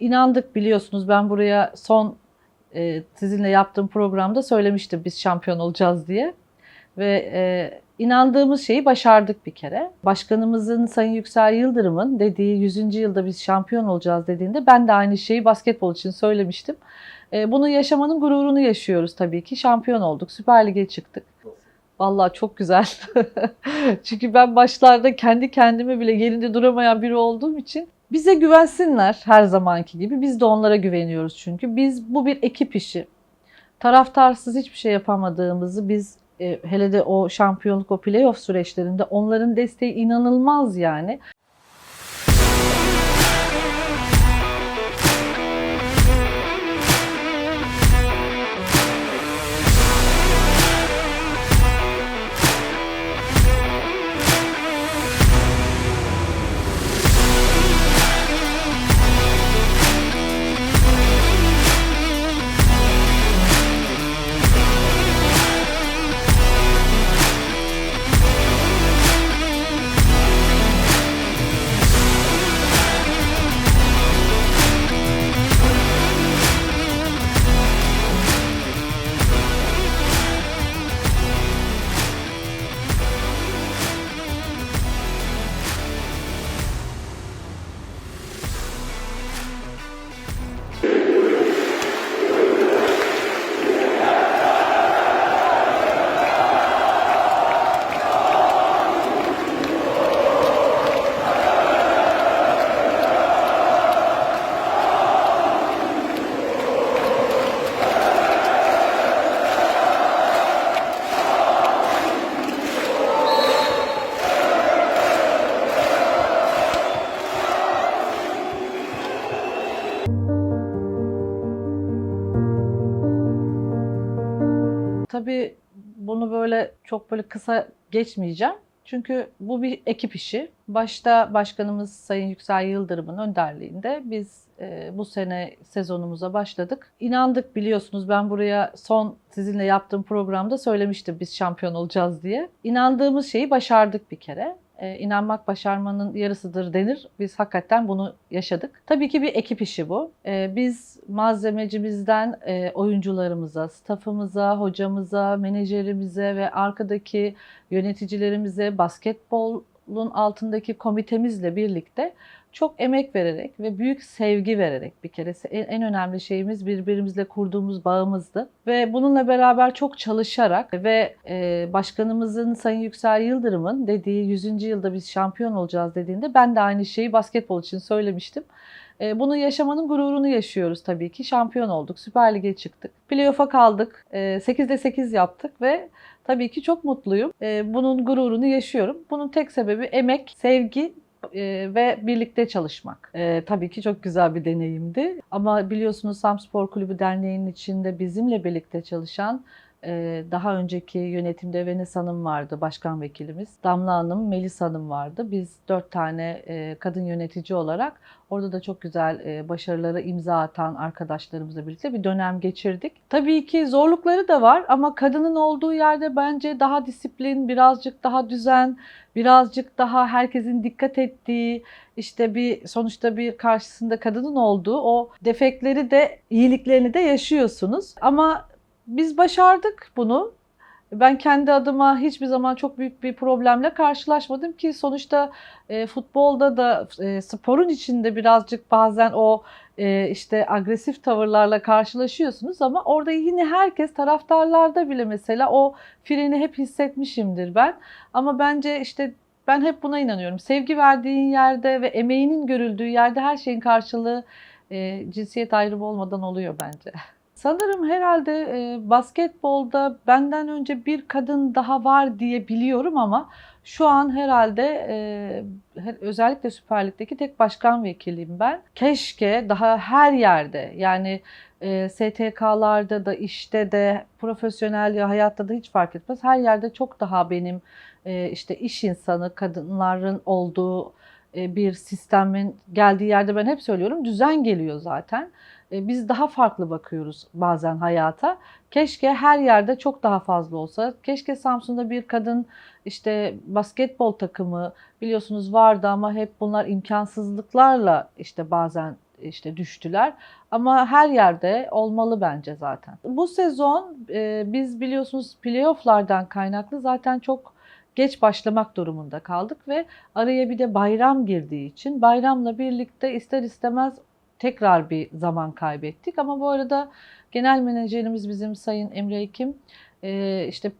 inandık biliyorsunuz ben buraya son e, sizinle yaptığım programda söylemiştim biz şampiyon olacağız diye. Ve e, inandığımız şeyi başardık bir kere. Başkanımızın Sayın Yüksel Yıldırım'ın dediği 100. yılda biz şampiyon olacağız dediğinde ben de aynı şeyi basketbol için söylemiştim. E, bunu yaşamanın gururunu yaşıyoruz tabii ki. Şampiyon olduk, Süper Lig'e çıktık. Vallahi çok güzel. Çünkü ben başlarda kendi kendime bile yerinde duramayan biri olduğum için bize güvensinler her zamanki gibi. Biz de onlara güveniyoruz çünkü. Biz bu bir ekip işi. Taraftarsız hiçbir şey yapamadığımızı biz e, hele de o şampiyonluk, o playoff süreçlerinde onların desteği inanılmaz yani. Tabii bunu böyle çok böyle kısa geçmeyeceğim. Çünkü bu bir ekip işi. Başta başkanımız Sayın Yüksel Yıldırım'ın önderliğinde biz e, bu sene sezonumuza başladık. İnandık biliyorsunuz ben buraya son sizinle yaptığım programda söylemiştim biz şampiyon olacağız diye. İnandığımız şeyi başardık bir kere. E, inanmak başarmanın yarısıdır denir. Biz hakikaten bunu yaşadık. Tabii ki bir ekip işi bu. E, biz malzemecimizden e, oyuncularımıza, stafımıza, hocamıza, menajerimize ve arkadaki yöneticilerimize, basketbolun altındaki komitemizle birlikte çok emek vererek ve büyük sevgi vererek bir kere en, önemli şeyimiz birbirimizle kurduğumuz bağımızdı. Ve bununla beraber çok çalışarak ve e, başkanımızın Sayın Yüksel Yıldırım'ın dediği 100. yılda biz şampiyon olacağız dediğinde ben de aynı şeyi basketbol için söylemiştim. E, bunu yaşamanın gururunu yaşıyoruz tabii ki. Şampiyon olduk, Süper Lig'e çıktık. Playoff'a kaldık, e, 8'de 8 yaptık ve tabii ki çok mutluyum. E, bunun gururunu yaşıyorum. Bunun tek sebebi emek, sevgi e, ve birlikte çalışmak. E, tabii ki çok güzel bir deneyimdi. Ama biliyorsunuz Sam Spor Kulübü Derneği'nin içinde bizimle birlikte çalışan daha önceki yönetimde Venes Hanım vardı, başkan vekilimiz. Damla Hanım, Melis Hanım vardı. Biz dört tane e, kadın yönetici olarak orada da çok güzel e, başarılara imza atan arkadaşlarımızla birlikte bir dönem geçirdik. Tabii ki zorlukları da var ama kadının olduğu yerde bence daha disiplin, birazcık daha düzen, birazcık daha herkesin dikkat ettiği, işte bir sonuçta bir karşısında kadının olduğu o defekleri de iyiliklerini de yaşıyorsunuz. Ama biz başardık bunu. Ben kendi adıma hiçbir zaman çok büyük bir problemle karşılaşmadım ki sonuçta e, futbolda da e, sporun içinde birazcık bazen o e, işte agresif tavırlarla karşılaşıyorsunuz ama orada yine herkes taraftarlarda bile mesela o freni hep hissetmişimdir ben. Ama bence işte ben hep buna inanıyorum. Sevgi verdiğin yerde ve emeğinin görüldüğü yerde her şeyin karşılığı e, cinsiyet ayrımı olmadan oluyor bence. Sanırım herhalde e, basketbolda benden önce bir kadın daha var diye biliyorum ama şu an herhalde e, özellikle Süper Lig'deki tek başkan vekiliyim ben. Keşke daha her yerde yani e, STK'larda da işte de profesyonel ya hayatta da hiç fark etmez. Her yerde çok daha benim e, işte iş insanı kadınların olduğu e, bir sistemin geldiği yerde ben hep söylüyorum düzen geliyor zaten. E, biz daha farklı bakıyoruz bazen hayata. Keşke her yerde çok daha fazla olsa. Keşke Samsun'da bir kadın işte basketbol takımı biliyorsunuz vardı ama hep bunlar imkansızlıklarla işte bazen işte düştüler. Ama her yerde olmalı bence zaten. Bu sezon e, biz biliyorsunuz playofflardan kaynaklı zaten çok geç başlamak durumunda kaldık ve araya bir de bayram girdiği için bayramla birlikte ister istemez tekrar bir zaman kaybettik. Ama bu arada genel menajerimiz bizim Sayın Emre Ekim e, işte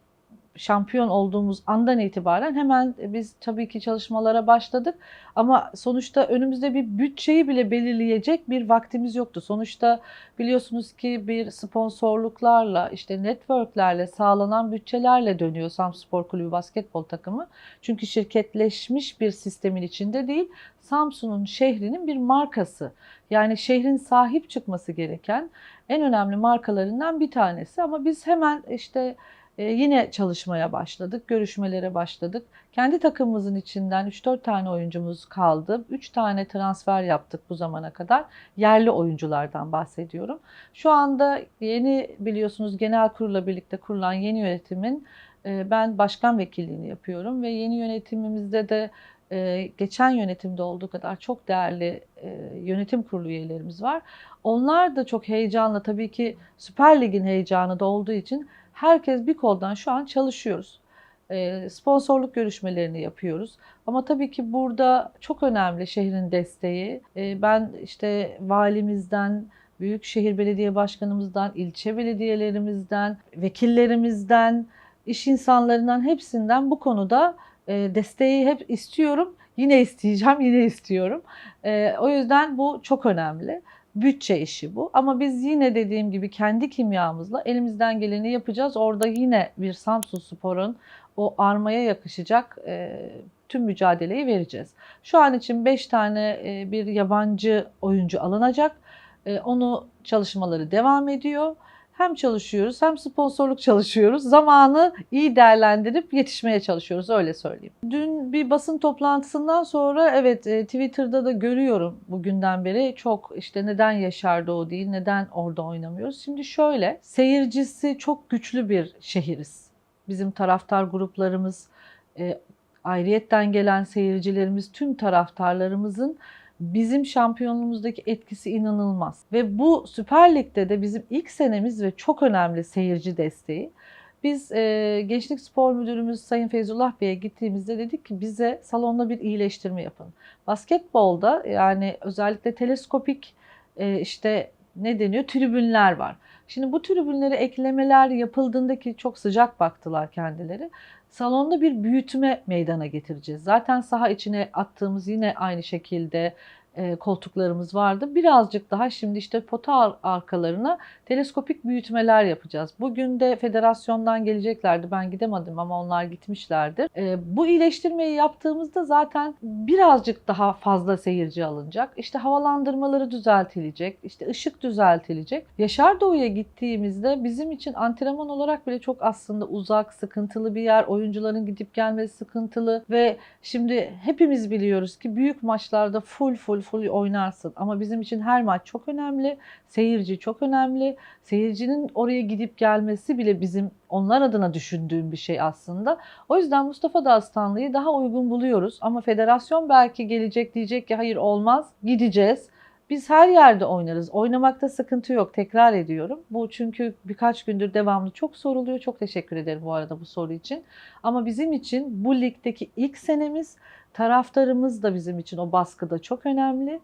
şampiyon olduğumuz andan itibaren hemen biz tabii ki çalışmalara başladık. Ama sonuçta önümüzde bir bütçeyi bile belirleyecek bir vaktimiz yoktu. Sonuçta biliyorsunuz ki bir sponsorluklarla, işte networklerle, sağlanan bütçelerle dönüyor Samspor Kulübü basketbol takımı. Çünkü şirketleşmiş bir sistemin içinde değil, Samsun'un şehrinin bir markası. Yani şehrin sahip çıkması gereken en önemli markalarından bir tanesi. Ama biz hemen işte ee, yine çalışmaya başladık, görüşmelere başladık. Kendi takımımızın içinden 3-4 tane oyuncumuz kaldı. 3 tane transfer yaptık bu zamana kadar. Yerli oyunculardan bahsediyorum. Şu anda yeni biliyorsunuz genel kurula birlikte kurulan yeni yönetimin e, ben başkan vekilliğini yapıyorum ve yeni yönetimimizde de e, geçen yönetimde olduğu kadar çok değerli e, yönetim kurulu üyelerimiz var. Onlar da çok heyecanla tabii ki Süper Lig'in heyecanı da olduğu için herkes bir koldan şu an çalışıyoruz. Ee, sponsorluk görüşmelerini yapıyoruz. Ama tabii ki burada çok önemli şehrin desteği. Ee, ben işte valimizden, Büyükşehir Belediye Başkanımızdan, ilçe belediyelerimizden, vekillerimizden, iş insanlarından hepsinden bu konuda e, desteği hep istiyorum. Yine isteyeceğim, yine istiyorum. Ee, o yüzden bu çok önemli bütçe işi bu. Ama biz yine dediğim gibi kendi kimyamızla elimizden geleni yapacağız. Orada yine bir Samsun Spor'un o armaya yakışacak e, tüm mücadeleyi vereceğiz. Şu an için 5 tane e, bir yabancı oyuncu alınacak. E, onu çalışmaları devam ediyor hem çalışıyoruz hem sponsorluk çalışıyoruz. Zamanı iyi değerlendirip yetişmeye çalışıyoruz öyle söyleyeyim. Dün bir basın toplantısından sonra evet e, Twitter'da da görüyorum bugünden beri çok işte neden Yaşar o değil, neden orada oynamıyoruz. Şimdi şöyle seyircisi çok güçlü bir şehiriz. Bizim taraftar gruplarımız, e, ayrıyetten gelen seyircilerimiz, tüm taraftarlarımızın bizim şampiyonluğumuzdaki etkisi inanılmaz. Ve bu Süper Lig'de de bizim ilk senemiz ve çok önemli seyirci desteği. Biz e, Gençlik Spor Müdürümüz Sayın Feyzullah Bey'e gittiğimizde dedik ki bize salonda bir iyileştirme yapın. Basketbolda yani özellikle teleskopik e, işte ne deniyor tribünler var. Şimdi bu tribünlere eklemeler yapıldığında ki çok sıcak baktılar kendileri. Salonda bir büyütme meydana getireceğiz. Zaten saha içine attığımız yine aynı şekilde koltuklarımız vardı. Birazcık daha şimdi işte pota arkalarına teleskopik büyütmeler yapacağız. Bugün de federasyondan geleceklerdi. Ben gidemedim ama onlar gitmişlerdir. E, bu iyileştirmeyi yaptığımızda zaten birazcık daha fazla seyirci alınacak. İşte havalandırmaları düzeltilecek. işte ışık düzeltilecek. Yaşar Doğu'ya gittiğimizde bizim için antrenman olarak bile çok aslında uzak, sıkıntılı bir yer. Oyuncuların gidip gelmesi sıkıntılı ve şimdi hepimiz biliyoruz ki büyük maçlarda full full full oynarsın. Ama bizim için her maç çok önemli. Seyirci çok önemli. Seyircinin oraya gidip gelmesi bile bizim onlar adına düşündüğüm bir şey aslında. O yüzden Mustafa Dağıstanlı'yı daha uygun buluyoruz. Ama federasyon belki gelecek diyecek ki hayır olmaz gideceğiz. Biz her yerde oynarız. Oynamakta sıkıntı yok. Tekrar ediyorum. Bu çünkü birkaç gündür devamlı çok soruluyor. Çok teşekkür ederim bu arada bu soru için. Ama bizim için bu ligdeki ilk senemiz taraftarımız da bizim için o baskıda çok önemli.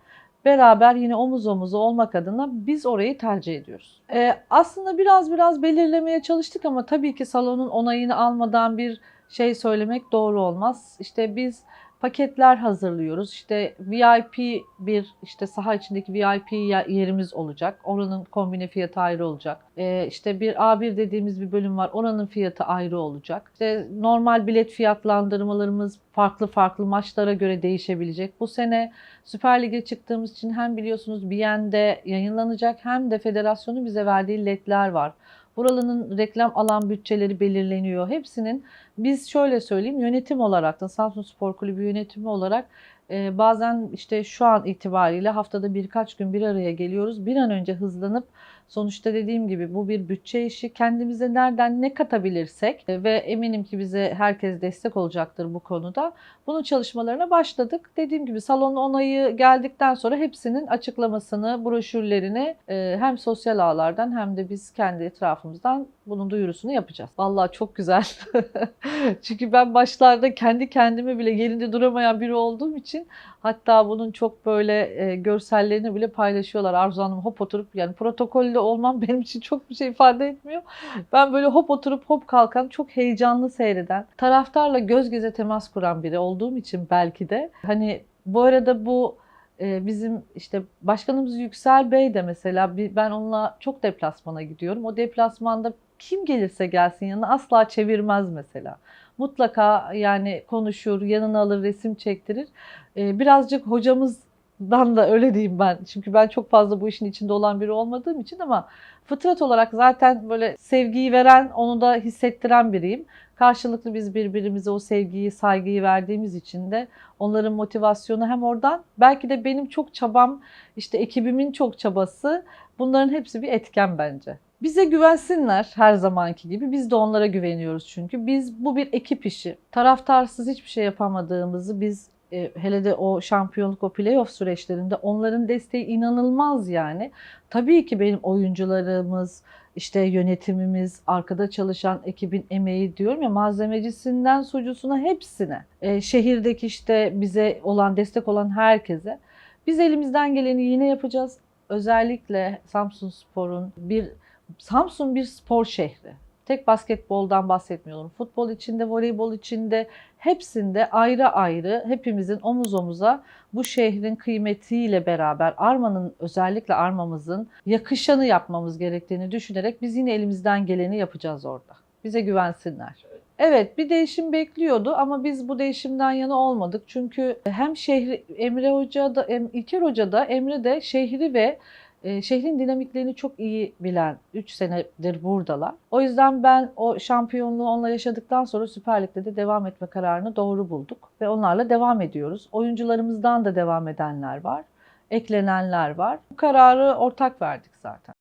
Beraber yine omuz omuza olmak adına biz orayı tercih ediyoruz. Ee, aslında biraz biraz belirlemeye çalıştık ama tabii ki salonun onayını almadan bir şey söylemek doğru olmaz. İşte biz paketler hazırlıyoruz. İşte VIP bir işte saha içindeki VIP yerimiz olacak. Oranın kombine fiyatı ayrı olacak. Ee, işte bir A1 dediğimiz bir bölüm var. Oranın fiyatı ayrı olacak. İşte normal bilet fiyatlandırmalarımız farklı farklı maçlara göre değişebilecek. Bu sene Süper Lig'e çıktığımız için hem biliyorsunuz BN'de yayınlanacak hem de federasyonun bize verdiği ledler var. Buraların reklam alan bütçeleri belirleniyor. Hepsinin biz şöyle söyleyeyim yönetim olarak da Samsun Spor Kulübü yönetimi olarak Ee, bazen işte şu an itibariyle haftada birkaç gün bir araya geliyoruz. Bir an önce hızlanıp sonuçta dediğim gibi bu bir bütçe işi. Kendimize nereden ne katabilirsek e, ve eminim ki bize herkes destek olacaktır bu konuda. Bunun çalışmalarına başladık. Dediğim gibi salon onayı geldikten sonra hepsinin açıklamasını, broşürlerini e, hem sosyal ağlardan hem de biz kendi etrafımızdan bunun duyurusunu yapacağız. Vallahi çok güzel. Çünkü ben başlarda kendi kendime bile yerinde duramayan biri olduğum için hatta bunun çok böyle e, görsellerini bile paylaşıyorlar. Arzu Hanım hop oturup yani protokollü olmam benim için çok bir şey ifade etmiyor. Ben böyle hop oturup hop kalkan çok heyecanlı seyreden, taraftarla göz göze temas kuran biri olduğum için belki de hani bu arada bu e, bizim işte başkanımız Yüksel Bey de mesela ben onunla çok deplasmana gidiyorum. O deplasmanda kim gelirse gelsin yanına asla çevirmez mesela. Mutlaka yani konuşur, yanına alır, resim çektirir. E, birazcık hocamızdan da öyle diyeyim ben. Çünkü ben çok fazla bu işin içinde olan biri olmadığım için ama fıtrat olarak zaten böyle sevgiyi veren, onu da hissettiren biriyim. Karşılıklı biz birbirimize o sevgiyi, saygıyı verdiğimiz için de onların motivasyonu hem oradan belki de benim çok çabam, işte ekibimin çok çabası bunların hepsi bir etken bence. Bize güvensinler her zamanki gibi. Biz de onlara güveniyoruz çünkü. Biz bu bir ekip işi. Taraftarsız hiçbir şey yapamadığımızı biz e, hele de o şampiyonluk, o playoff süreçlerinde onların desteği inanılmaz yani. Tabii ki benim oyuncularımız, işte yönetimimiz, arkada çalışan ekibin emeği diyorum ya malzemecisinden sucusuna hepsine, e, şehirdeki işte bize olan destek olan herkese biz elimizden geleni yine yapacağız. Özellikle Samsun Spor'un bir Samsun bir spor şehri. Tek basketboldan bahsetmiyorum. Futbol içinde, voleybol içinde hepsinde ayrı ayrı hepimizin omuz omuza bu şehrin kıymetiyle beraber Arma'nın özellikle Arma'mızın yakışanı yapmamız gerektiğini düşünerek biz yine elimizden geleni yapacağız orada. Bize güvensinler. Evet bir değişim bekliyordu ama biz bu değişimden yana olmadık. Çünkü hem şehri Emre Hoca da Em- İlker Hoca da Emre de şehri ve e, şehrin dinamiklerini çok iyi bilen 3 senedir buradalar. O yüzden ben o şampiyonluğu onunla yaşadıktan sonra Süper Lig'de de devam etme kararını doğru bulduk ve onlarla devam ediyoruz. Oyuncularımızdan da devam edenler var, eklenenler var. Bu kararı ortak verdik zaten.